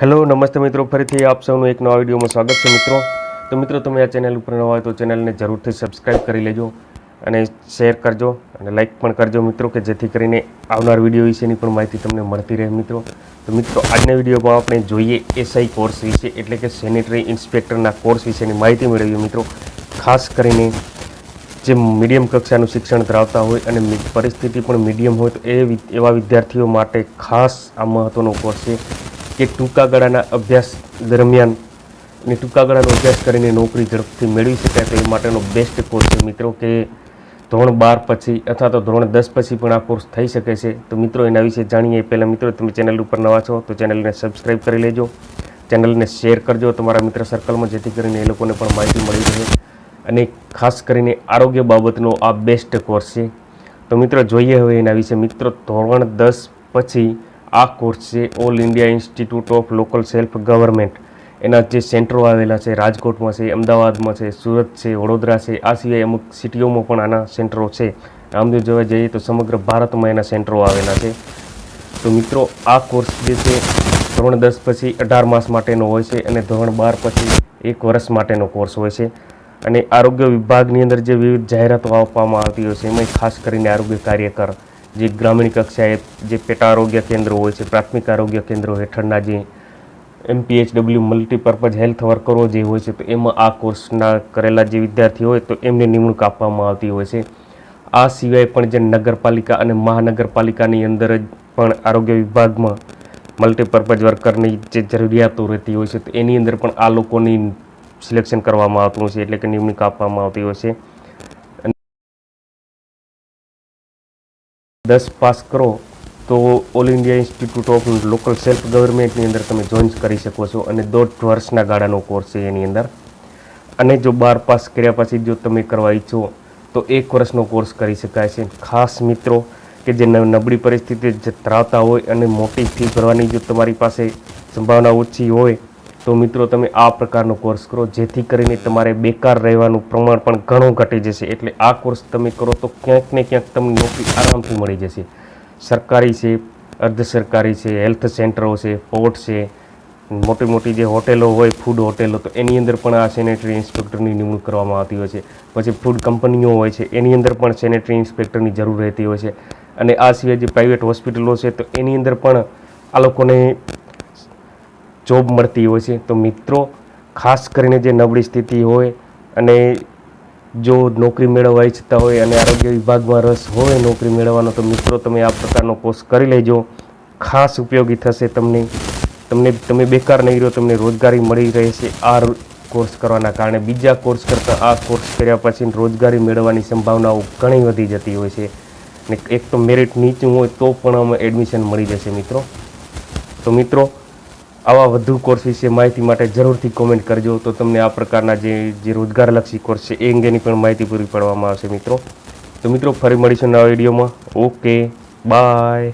Hello, નમસ્તે મિત્રો. ફરીથી આપ સૌનું એક નવા વિડીયોમાં સ્વાગત છે મિત્રો. તો મિત્રો, તમે આ ચેનલ ઉપર નવા હોય તો ચેનલને જરૂરથી સબસ્ક્રાઈબ કરી લેજો અને શેર કરજો અને લાઇક પણ કરજો મિત્રો, કે જેથી કરીને આવનાર વીડિયો વિશેની પણ માહિતી તમને મળતી રહે મિત્રો. તો મિત્રો, આજના વિડીયોમાં આપણે જોઈએ એસઆઈ કોર્સ વિશે, એટલે કે સેનેટરી ઇન્સ્પેક્ટરના કોર્સ વિશેની માહિતી મેળવીએ મિત્રો. ખાસ કરીને જે મીડિયમ કક્ષાનું શિક્ષણ ધરાવતા હોય અને પરિસ્થિતિ પણ મીડિયમ હોય તો એ એવા વિદ્યાર્થીઓ માટે ખાસ આ મહત્ત્વનો કોર્સ છે. કે ટૂંકા ગાળાના અભ્યાસ દરમિયાન અને ટૂંકા ગાળાનો અભ્યાસ કરીને નોકરી ઝડપથી મેળવી શકાય તે માટેનો બેસ્ટ કોર્સ છે. મિત્રો, કે ધોરણ બાર પછી અથવા તો ધોરણ દસ પછી પણ આ કોર્સ થઈ શકે છે. તો મિત્રો, એના વિશે જાણીએ. પહેલાં મિત્રો, તમે ચેનલ ઉપર નવા છો તો ચેનલને સબસ્ક્રાઈબ કરી લેજો. ચેનલને શેર કરજો. તમારા મિત્ર સર્કલમાં જેથી કરીને એ લોકોને પણ માહિતી મળી રહે. અને ખાસ કરીને આરોગ્ય બાબતનો આ બેસ્ટ કોર્સ છે. તો મિત્રો, જોઈએ હવે એના વિશે. મિત્રો, ધોરણ દસ પછી આ કોર્સ છે all India institute of local self government એના જે સેન્ટરો આવેલા છે, રાજકોટમાં છે, અમદાવાદમાં છે, સુરત છે, વડોદરા છે, આ સિવાય અમુક સિટીઓમાં પણ આના સેન્ટરો છે. આમ જો જોવા જઈએ તો સમગ્ર ભારતમાં એના સેન્ટરો આવેલા છે. તો મિત્રો, આ કોર્સ જે છે, ધોરણ દસ પછી અઢાર માસ માટેનો હોય છે અને ધોરણ બાર પછી એક વર્ષ માટેનો કોર્સ હોય છે. અને આરોગ્ય વિભાગની અંદર જે વિવિધ જાહેરાતો આપવામાં આવતી હોય છે એમાં ખાસ કરીને આરોગ્ય કાર્યકર જે ગ્રામીણ કક્ષાએ જે પેટા આરોગ્ય કેન્દ્રો હોય છે, પ્રાથમિક આરોગ્ય કેન્દ્રો હેઠળના જે એમપીએચડબલ્યુ મલ્ટીપર્પઝ હેલ્થ વર્કરો જે હોય છે, તો એમાં આ કોર્સના કરેલા જે વિદ્યાર્થીઓ હોય, તો એમને નિમણૂક આપવામાં આવતી હોય છે. આ સિવાય પણ જે નગરપાલિકા અને મહાનગરપાલિકાની અંદર જ પણ આરોગ્ય વિભાગમાં મલ્ટીપર્પઝ વર્કરની જે જરૂરિયાતો રહેતી હોય છે, તો એની અંદર પણ આ લોકોની સિલેક્શન કરવામાં આવતું હોય છે, એટલે કે નિમણૂક આપવામાં આવતી હોય છે. દસ પાસ કરો, તો all India institute of local self ગવર્મેન્ટની અંદર તમે જોઈન કરી શકો છો અને દોઢ વર્ષના ગાળાનો કોર્સ છે એની અંદર. અને જો બાર પાસ કર્યા પછી જો તમે કરવા ઈચ્છો, તો એક વર્ષનો કોર્સ કરી શકાય છે. ખાસ મિત્રો, કે જે નબળી પરિસ્થિતિ જે ધરાવતા હોય અને મોટી ફી ભરવાની જો તમારી પાસે સંભાવના ઓછી હોય તો મિત્રો, તમે આ પ્રકારનો કોર્સ કરો, જેથી કરીને તમારે બેકાર રહેવાનું પ્રમાણ પણ ઘણું ઘટી જશે. એટલે આ કોર્સ તમે કરો તો ક્યાંક ને ક્યાંક તમને નોકરી આરામથી મળી જશે. સરકારી છે, અર્ધ સરકારી છે હેલ્થ સેન્ટરો છે પોર્ટ છે, મોટી મોટી જે હોટેલો હોય ફૂડ હોટેલો, તો એની અંદર પણ આ સેનેટરી ઇન્સ્પેક્ટરની નિમણૂક કરવામાં આવતી હોય છે. પછી ફૂડ કંપનીઓ હોય છે, એની અંદર પણ સેનેટરી ઇન્સ્પેક્ટરની જરૂર રહેતી હોય છે. અને આ સિવાય જે પ્રાઇવેટ હોસ્પિટલો છે, તો એની અંદર પણ આ લોકોને જોબ મળતી હોય છે. તો મિત્રો, ખાસ કરીને જે નબળી સ્થિતિ હોય અને જો નોકરી મેળવવા ઈચ્છતા હોય અને આરોગ્ય વિભાગમાં રસ હોય નોકરી મેળવવાનો, તો મિત્રો, તમે આ પ્રકારનો કોર્સ કરી લેજો. ખાસ ઉપયોગી થશે તમને. તમને, તમે બેકાર નહીં રહ્યો, તમને રોજગારી મળી રહેશે આ કોર્સ કરવાના કારણે. બીજા કોર્સ કરતાં આ કોર્સ કર્યા પછી રોજગારી મેળવવાની સંભાવનાઓ ઘણી વધી જતી હોય છે. ને એક તો મેરિટ નીચું હોય તો પણ અમે એડમિશન મળી જશે, મિત્રો. તો મિત્રો આવા વધુ કોર્સ વિશે માહિતી માટે જરૂરથી કોમેન્ટ કરજો. તો તમને આ પ્રકારના જે જે રોજગારલક્ષી કોર્સ છે, એ અંગેની પણ માહિતી પૂરી પાડવામાં આવશે મિત્રો. તો મિત્રો, ફરી મળીશું નવા વિડીયોમાં. Okay bye